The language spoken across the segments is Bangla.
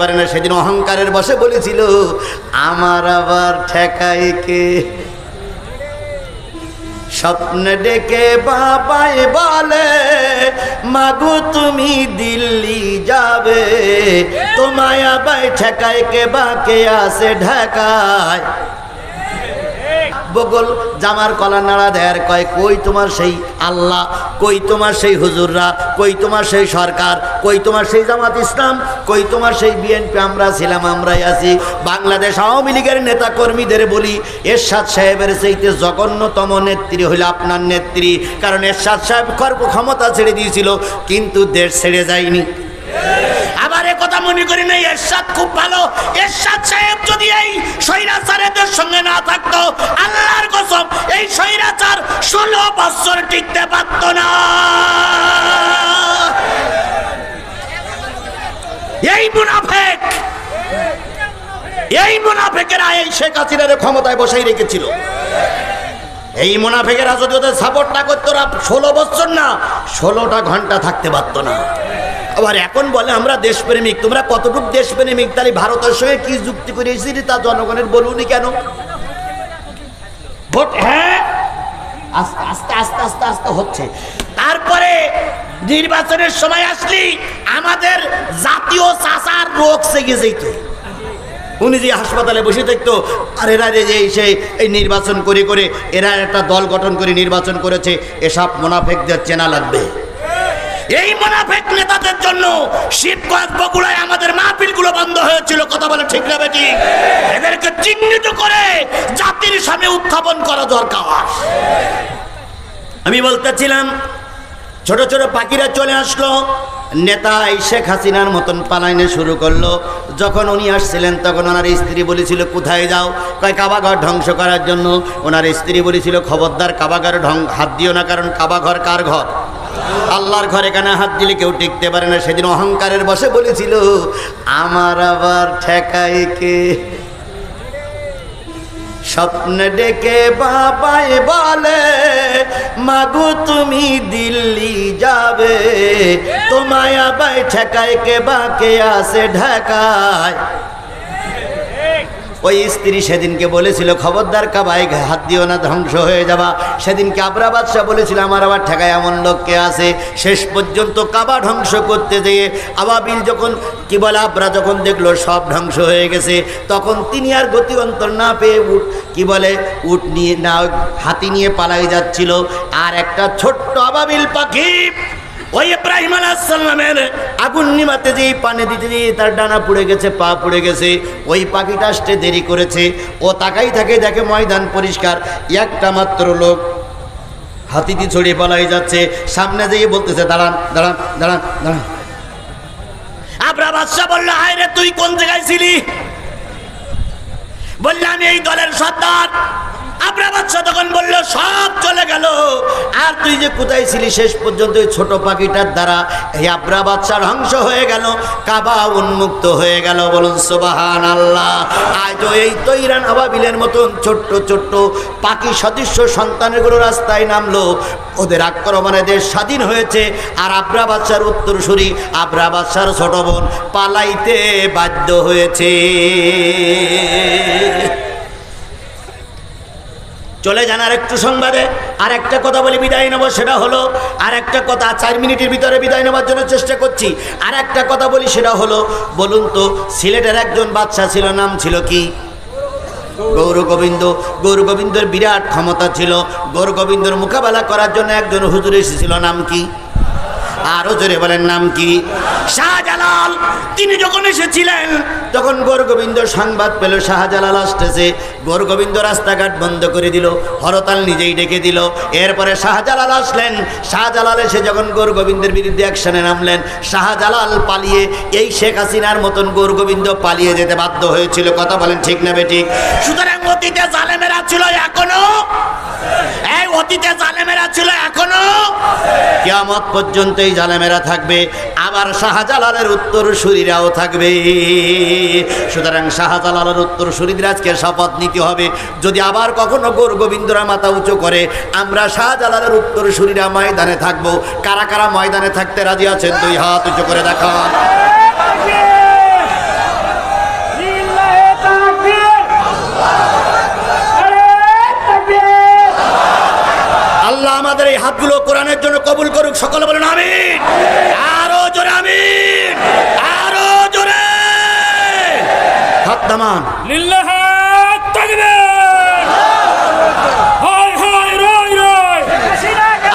পারে না, সেদিন অহংকারের বসে বলেছিল, আমার আবার ঠেকাই কে? স্বপ্নে ডেকে বাবাই বলে, মাগু, তুমি দিল্লি যাবে। তোমায় আবাই ঠেকায় কে বাকে আসে ঢাকায়? বগল, জামার কলা নাড়া দেয়ার কয়, কই তোমার সেই আল্লাহ? কই তোমার সেই হুজুররা? কই তোমার সেই সরকার? কই তোমার সেই জামাত ইসলাম? কই তোমার সেই বিএনপি? আমরা ছিলাম, আমরাই আছি। বাংলাদেশ আওয়ামী লীগের নেতা কর্মীদের বলি, এরশাদ সাহেবের সেইতে জঘন্যতম নেত্রী হইল আপনার নেত্রী। কারণ এরশাদ সাহেব কর্ম ক্ষমতা ছেড়ে দিয়েছিল, কিন্তু দেশ ছেড়ে যায়নি। আবার কথা মনে করি নাই, এরশাদ খুব ভালো টিকতে পারত না। এই মুনাফেক, এই মুনাফেকেরা এই শেখ হাসিনার ক্ষমতায় বসাই রেখেছিল। এই মুনাফেকেরা যদি ওদের সাপোর্ট না করতো, ওরা ষোলো বছর না, ষোলোটা ঘণ্টা থাকতে পারতো না। আবার এখন বলে, আমরা দেশপ্রেমিক, তোমরা কতটুকু দেশপ্রেমিক, তাহলে ভারতের সঙ্গে কি যুক্তি করে তা জনগণের বলুনি কেন? ভোট হ্যাঁ আস্তে আস্তে আস্তে আস্তে আস্তে হচ্ছে। তারপরে নির্বাচনের সময় আসলি আমাদের জাতীয় চাষার রোগ সেগে যেত। উনি যে হাসপাতালে বসে থাকতো, আর এরা যে সে এই নির্বাচন করে করে, এরা একটা দল গঠন করে নির্বাচন করেছে, এসব মোনাফেকদের চেনা লাগবে। এই মোনাফেক নেতাদের জন্য শিবগঞ্জ বগুড়ায় আমাদের মাহফিলগুলো বন্ধ হয়েছিল। কথা বলে ঠিক না বেটি? এদেরকে চিহ্নিত করে জাতির সামনে উত্থাপন করা দরকার। আমি বলতেছিলাম, ছোট ছোট পাখিরা চলে আসলো। নেতা এই শেখ হাসিনার মতন পালাইনে শুরু করল। যখন উনি আসছিলেন, তখন ওনার স্ত্রী বলেছিল, কোথায় যাও? কয়, কাবাঘর ধ্বংস করার জন্য। ওনার স্ত্রী বলেছিল, খবরদার, কাবাঘর ঢং, হাত দিও না, কারণ কাবাঘর কার ঘর? আল্লাহর ঘরে কেন হাত দিলে কেউ টিকতে পারে না। সেদিন অহংকারের বসে বলেছিল, আমার আবার ঠেকাই কে? স্বপ্নে ডেকে বাবাই বলে, মাগু, তুমি দিল্লি যাবে। তোমায় আবাই ঠেকায় কে বাকে আসে ঢাকায়? ওই স্ত্রী সেদিনকে বলেছিল, খবরদার কাবাই হাত দিও না, ধ্বংস হয়ে যাবা। সেদিনকে আবরা বাদশাহ বলেছিল, আমার আবার ঠেকায় এমন লোককে আছে? শেষ পর্যন্ত কাবা ধ্বংস করতে যেয়ে আবাবিল যখন, কি বলে, আবরা যখন দেখল সব ধ্বংস হয়ে গেছে, তখন তিনি আর গতি অন্তর না পেয়ে উঠ, কি বলে, উঠ নিয়ে, না, হাতি নিয়ে পালাই যাচ্ছিল। আর একটা ছোট্ট আবাবিল পাখি ওই ইব্রাহিম আলাহাল্লামের আগুন নিমাতে যেই পানি দিতে দিয়ে তার ডানা পুড়ে গেছে, পা পুড়ে গেছে, ওই পাখিটা আসতে দেরি করেছে। ও তাকাই থাকে, দেখে ময়দান পরিষ্কার। একটা মাত্র লোক হাতিটি ছড়িয়ে পালাই যাচ্ছে। সামনে যেয়ে বলতেছে, দাঁড়ান দাঁড়ান দাঁড়ান দাঁড়ান। আবরা বাদশাহ বলল, হায় রে, তুই কোন জায়গায় ছিলি? বললে, আমি এই দলের সর্দার। আবরা বাদশাহ তখন বলল, সব চলে গেল। আর তুই যে কোথায় ছিলি শেষ পর্যন্ত ওই ছোট পাখিটার দ্বারা, এই আবরা বাদশার ধ্বংস হয়ে গেল, কাবা উন্মুক্ত হয়ে গেল। বলুন সুবাহান আল্লাহ আজ এই তৈরান আবাবিলের মতন ছোট্ট ছোট্ট পাখি সদৃশ্য সন্তানগুলো রাস্তায় নামলো। ওদের আক্রমণে দেশ স্বাধীন হয়েছে। আর আবরা বাদশার উত্তরসূরি আবরা বাদশার ছোট বোন পালাইতে বাধ্য হয়েছে। চলে যান আর একটু সংবাদে। আর একটা কথা বলে, বিদায় নেব, সেটা হলো আর একটা কথা, চার মিনিটের ভিতরে বিদায় নেওয়ার জন্য চেষ্টা করছি। আর একটা কথা বলি, সেটা হলো, বলুন তো, সিলেটের একজন বাচ্চা ছিল, নাম ছিল কি? গৌর গোবিন্দ। গৌর গোবিন্দর বিরাট ক্ষমতা ছিল। গৌর গোবিন্দর মোকাবেলা করার জন্য একজন হুজুর এসেছিল, নাম কি? আরও জোরে বলেন নাম কি? শাহজালাল। তিনি যখন এসেছিলেন, তখন গোর গোবিন্দ সংবাদ পেল, শাহজালাল আসতেছে। গোর গোবিন্দ রাস্তাঘাট বন্ধ করে দিল, হরতাল নিজেই ডেকে দিল। এরপরে শাহজালাল আসলেন। শাহজালাল এসে যখন গোর গোবিন্দের বিরুদ্ধে অ্যাকশনে নামলেন, শাহজালাল পালিয়ে, এই শেখ হাসিনার মতন গোর গোবিন্দ পালিয়ে যেতে বাধ্য হয়েছিল। কথা বলেন ঠিক না বেঠিক সুতরাং অতীতে জালেমেরা ছিল এখনও? এই অতীতে জালেমেরা ছিল এখনও? কিয়ামত পর্যন্ত এই জালেমেরা থাকবে, আবার শাহজালালের উত্তর সুরিরাও থাকবে। সুতরাং শাহজালালের উত্তর সুরীদের আজকে শপথ নিতে হবে। যদি আবার কখনো গোর গোবিন্দরা মাথা উঁচু করে, আমরা শাহজালালের উত্তর সুরিরা ময়দানে থাকব। কারা কারা ময়দানে থাকতে রাজি আছেন? দুই হাত উঁচু করে দেখান। হাতগুলো কোরআনের জন্য কবুল করুক সকলে বলেন আমি আরও জোরে আমি আরও জোরে। হাত দামান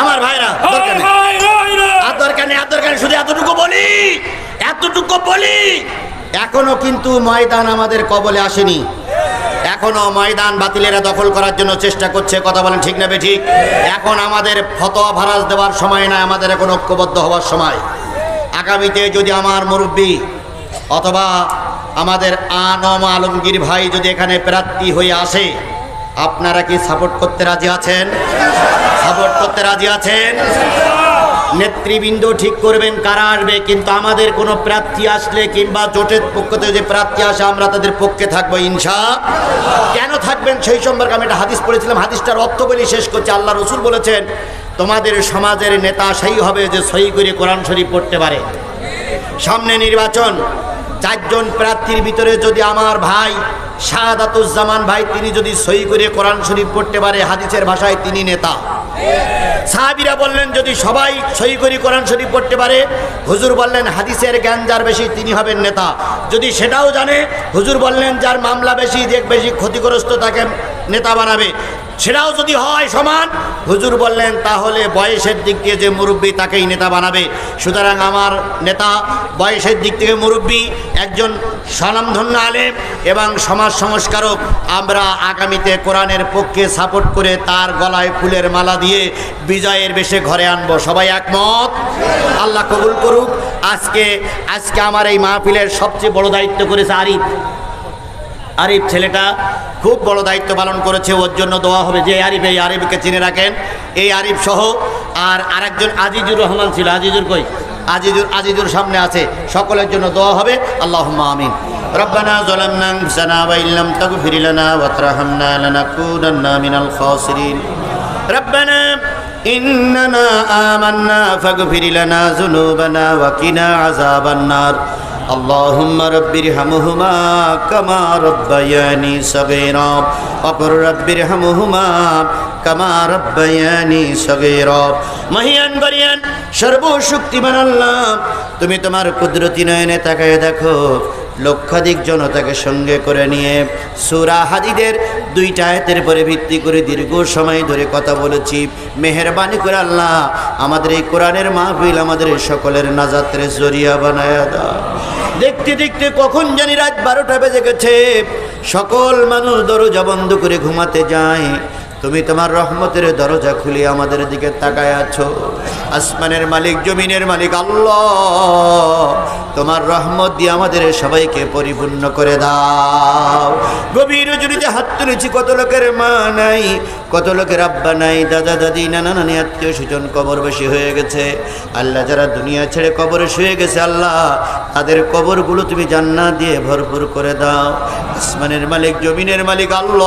আমার ভাইরা দরকার নেই। আর দরকার শুধু এতটুকু বলি এতটুকু বলি? এখনও কিন্তু ময়দান আমাদের কবলে আসেনি। এখনও ময়দান বাতিলেরা দখল করার জন্য চেষ্টা করছে, কথা বলেন ঠিক না ঠিক এখন আমাদের ফতোয়া ভারাজ দেওয়ার সময় নয় আমাদের এখন ঐক্যবদ্ধ হওয়ার সময়। আগামীতে যদি আমার মুরব্বী অথবা আমাদের আনম আলমগীর ভাই যদি এখানে প্রার্থী হয়ে আসে, আপনারা কি সাপোর্ট করতে রাজি আছেন? সাপোর্ট করতে রাজি আছেন? নেতৃবৃন্দ ঠিক করবেন, কারা আসবে, কিন্তু আমাদের কোনো প্রার্থী আসলে কিংবা জোটের পক্ষ থেকে যে প্রার্থী আসে, আমরা তাদের পক্ষে থাকব, ইনশা কেন থাকবেন? সেই সম্পর্কে আমি একটা হাদিস পড়েছিলাম, হাদিসটার অর্থ বলি শেষ করছে। আল্লাহ রসুল বলেছেন, তোমাদের সমাজের নেতা সেই হবে যে সই করে কোরআন শরীফ পড়তে পারে। সামনে নির্বাচন, চারজন প্রার্থীর ভিতরে যদি আমার ভাই শাহাদাতুজ্জামান ভাই, তিনি যদি সই করে কোরআন শরীফ পড়তে পারে, হাদিসের ভাষায় তিনি নেতা। সাহাবিরা বললেন, যদি সবাই সই করি কোরআন শরীফ পড়তে পারে, হুজুর বললেন, হাদিসের জ্ঞান যার বেশি, তিনি হবেন নেতা। যদি সেটাও জানে, হুজুর বললেন, যার মামলা বেশি, দেখ বেশি ক্ষতিগ্রস্ত, তাকে নেতা বানাবে। সেটাও যদি হয় সমান। হুজুর বললেন, তাহলে বয়সের দিক দিয়ে যে মুরব্বী তাকেই নেতা বানাবে। সুতরাং আমার নেতা বয়সের দিক থেকে মুরব্বী, একজন স্বনামধন্য আলেম এবং সমাজ সংস্কারক। আমরা আগামীতে কোরআনের পক্ষে সাপোর্ট করে তার গলায় ফুলের মালা দিয়ে বিজয়ের বেশে ঘরে আনব। সবাই একমত? আল্লাহ কবুল করুক। আজকে আজকে আমার এই মাহফিলের সবচেয়ে বড় দায়িত্ব করেছে আরিফ। আরিফ ছেলেটা খুব বড় দায়িত্ব পালন করেছে ওর জন্য দোয়া হবে যে আরিফ এই আরিফকে চিনে রাখেন এই আরিফ সহ আর আরেকজন আজিজুর রহমান ছিল আজিজুর কই আজিজুর আজিজুর সামনে আছে সকলের জন্য দোয়া হবে আল্লাহ আমিন ربنا ظلمنا انفسنا وان لم تغفر لنا وترحمنا لنكونن من الخاسرين ربنا إننا آمنا فاغفر لنا ذنوبنا وقنا عذاب النار اللهم رب ارحمهما كما ربياني صغيرا وقل رب ارحمهما كما ربياني صغيرا মহিয়ান গরিয়ান সর্বশক্তিমান আল্লাহ তুমি তোমার কুদরতি নয়নে তাকায় দেখো লক্ষাধিক জনতাকে সঙ্গে করে নিয়ে সুরা হাদিদের দুইটা আয়াতের পরে ভিত্তি করে দীর্ঘ সময় ধরে কথা বলেছি। মেহরবানি করে আল্লাহ, আমাদের এই কোরআনের মাহফিল আমাদের সকলের নাজাতের জরিয়া বানায় দা দেখতে দেখতে কখন জানি রাত বারোটা বেজে গেছে। সকল মানুষ দরজা বন্ধ করে ঘুমাতে যায়। তুমি তোমার রহমতের দরজা খুলে আমাদের দিকে তাকায় আছো। আসমানের মালিক, জমিনের মালিক, আল্লাহ। তোমার রহমত দিয়ে আমাদের সবাইকে পরিপূর্ণ করে দাও। গভীর জুড়িতে হাত তুলেছি, কত লোকের মা নাই, কত লোকের আব্বা নাই, দাদা, দাদি, নানা, নানি, আত্মীয় স্বজন, কবর বেশি হয়ে গেছে। আল্লাহ যারা দুনিয়া ছেড়ে কবরে শুয়ে গেছে, আল্লাহ, তাদের কবরগুলো তুমি জান্নাত দিয়ে ভরপুর করে দাও। আসমানের মালিক, জমিনের মালিক, আল্লাহ।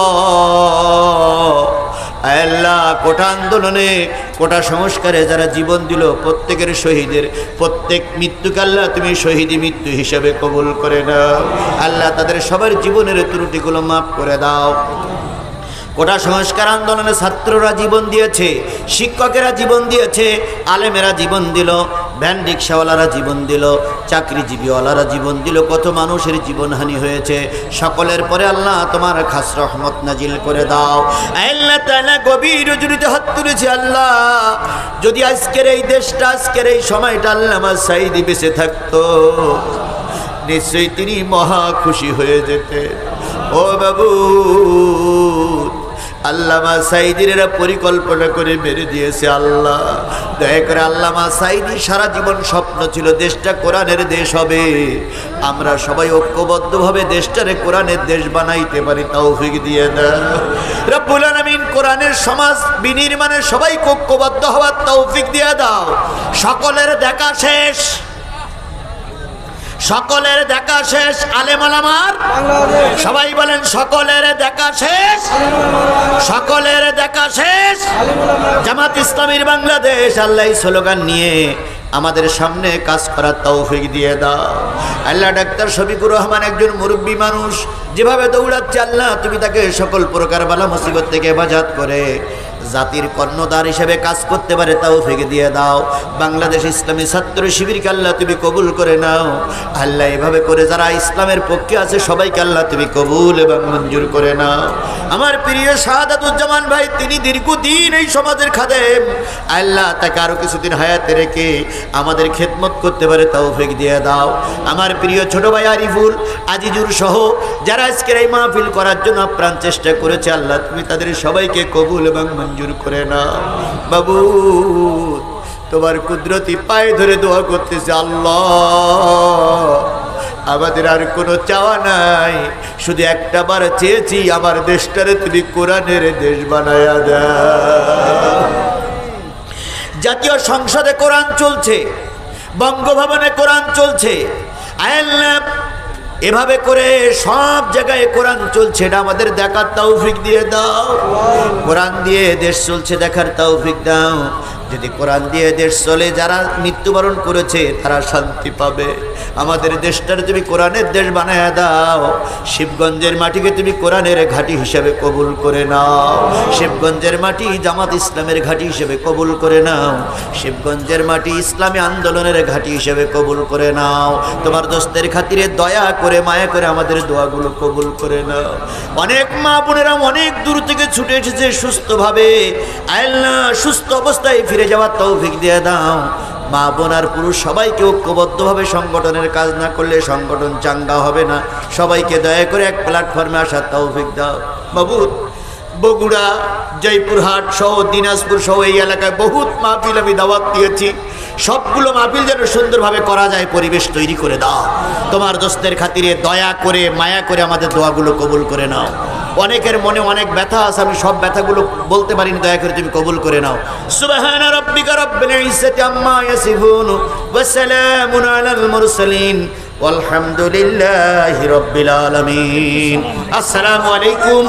আল্লাহ, কোটা আন্দোলনে, কোটা সংস্কারে যারা জীবন দিল প্রত্যেকের শহীদের, প্রত্যেক মৃত্যুকে আল্লাহ তুমি শহীদি মৃত্যু হিসাবে কবুল করে নাও। আল্লাহ তাদের সবার জীবনের ত্রুটিগুলো মাফ করে দাও। কোটা সংস্কার আন্দোলনে ছাত্ররা জীবন দিয়েছে, শিক্ষকেরা জীবন দিয়েছে, আলেমেরা জীবন দিল ভ্যান রিক্সাওয়ালারা জীবন দিল, চাকরিজীবীওয়ালারা জীবন দিল, কত মানুষের জীবনহানি হয়েছে। সকলের পরে আল্লাহ তোমার খাস রহমত নাজিল করে দাও। আল্লাহ তাআলা গভীর জড়িত হাত তুলেছে আল্লাহ। যদি আজকের এই দেশটা, আজকের এই সময়টা আল্লাহ আমার সাইদি বেঁচে থাকতো, নিশ্চয়ই তিনি মহা খুশি হয়ে যেতেন। ও বাবু আল্লামা এরা পরিকল্পনা করে মেরে দিয়েছে আল্লাহ। দয়া করে আল্লামা সাইদি সারা জীবন স্বপ্ন ছিল, দেশটা কোরআনের দেশ হবে। আমরা সবাই ঐক্যবদ্ধভাবে দেশটারে কোরআনের দেশ বানাইতে পারি, তৌফিক দিয়ে দাও। কোরআনের সমাজ বিনির্মাণে সবাই ঐক্যবদ্ধ হওয়ার তৌফিক দিয়ে দাও। সকলের দেখা শেষ। সকলের দেখা শেষ আলেম আলামার? সবাই বলেন সকলের দেখা শেষ সকলের দেখা শেষ। জামাত ইসলামীর বাংলাদেশ আল্লাহ স্লোগান নিয়ে আমাদের সামনে কাজ করার তৌফিক দিয়ে দাও। আল্লাহ ডাক্তার শফিকুর রহমান একজন মুরব্বী মানুষ যেভাবে দৌড়াচ্ছে আল্লাহ তুমি তাকে সকল প্রকার বালা মুসিবত থেকে হেফাজত করে জাতির কর্ণদার হিসেবে কাজ করতে পারে তাও ফেকে দিয়ে দাও। বাংলাদেশ ইসলামী ছাত্র শিবিরকে আল্লাহ তুমি কবুল করে নাও। আল্লাহ এভাবে করে যারা ইসলামের পক্ষে আছে, সবাইকে আল্লাহ তুমি কবুল এবং মঞ্জুর করে নাও। আমার প্রিয় শাহাদাতুজ্জামান ভাই, তিনি দীর্ঘদিন এই সমাজের খাদেম। আল্লাহ তাকে আরও কিছুদিন হায়াতে রেখে আমাদের খেদমত করতে পারে তাও ফেক দিয়ে দাও। আমার প্রিয় ছোট ভাই আরিফুল, আজিজুর সহ যারা আজকের এই মাহফিল করার জন্য আপ্রাণ চেষ্টা করেছে, আল্লাহ তুমি তাদের সবাইকে কবুল এবং মঞ্জুর করে নাও বাবু, তোমার কুদরতি পায়ে ধরে দোয়া করতেছে আল্লাহ। আমাদের আর কোনো চাওয়া নাই। শুধু একটা বার চেয়েছি আমার দেশটারে তুমি কোরআনের দেশ বানায়া দাও। জাতীয় সংসদে কোরআন চলছে, বঙ্গভবনে কোরআন চলছে। আয়াল্লাহ এভাবে করে সব জায়গায় কোরআন চলছে, এটা আমাদের দেখার তৌফিক দিয়ে দাও। কোরআন দিয়ে দেশ চলছে, দেখার তৌফিক দাও। যদি কোরআন দিয়ে দেশ চলে, যারা মৃত্যুবরণ করেছে, তারা শান্তি পাবে। আমাদের দেশটার তুমি কোরআনের দেশ বানায় দাও। শিবগঞ্জের মাটিকে তুমি কোরআনের ঘাঁটি হিসেবে কবুল করে নাও। শিবগঞ্জের মাটি জামাত ইসলামের ঘাঁটি হিসেবে কবুল করে নাও। শিবগঞ্জের মাটি ইসলামী আন্দোলনের ঘাঁটি হিসেবে কবুল করে নাও। তোমার দোস্তের খাতিরে দয়া করে, মায়া করে আমাদের দোয়াগুলো কবুল করে নাও। অনেক মা বোনেরা অনেক দূর থেকে ছুটে এসেছে সুস্থভাবে। আল্লাহ সুস্থ অবস্থায় যাওয়ার তৌফিক দিয়ে দাও। মা, বোন আর পুরুষ সবাইকে ঐক্যবদ্ধভাবে সংগঠনের কাজ না করলে সংগঠন চাঙ্গা হবে না। সবাইকে দয়া করে এক প্ল্যাটফর্মে আসার তৌফিক দাও। বাবু বগুড়া, জয়পুরহাট সহ দিনাজপুর সহ এই এলাকায় বহুত মাহফিল আমি দাওয়াত দিয়েছি। সবগুলো মাহফিল যেন সুন্দরভাবে করা যায়, পরিবেশ তৈরি করে দাও। তোমার দোস্তের খাতিরে দয়া করে, মায়া করে আমাদের দোয়াগুলো কবুল করে নাও। অনেকের মনে অনেক ব্যথা আছে, আমি সব ব্যথাগুলো বলতে পারিনি, দয়া করে তুমি কবুল করে নাও। সুবহান রাব্বিকা আসসালামু আলাইকুম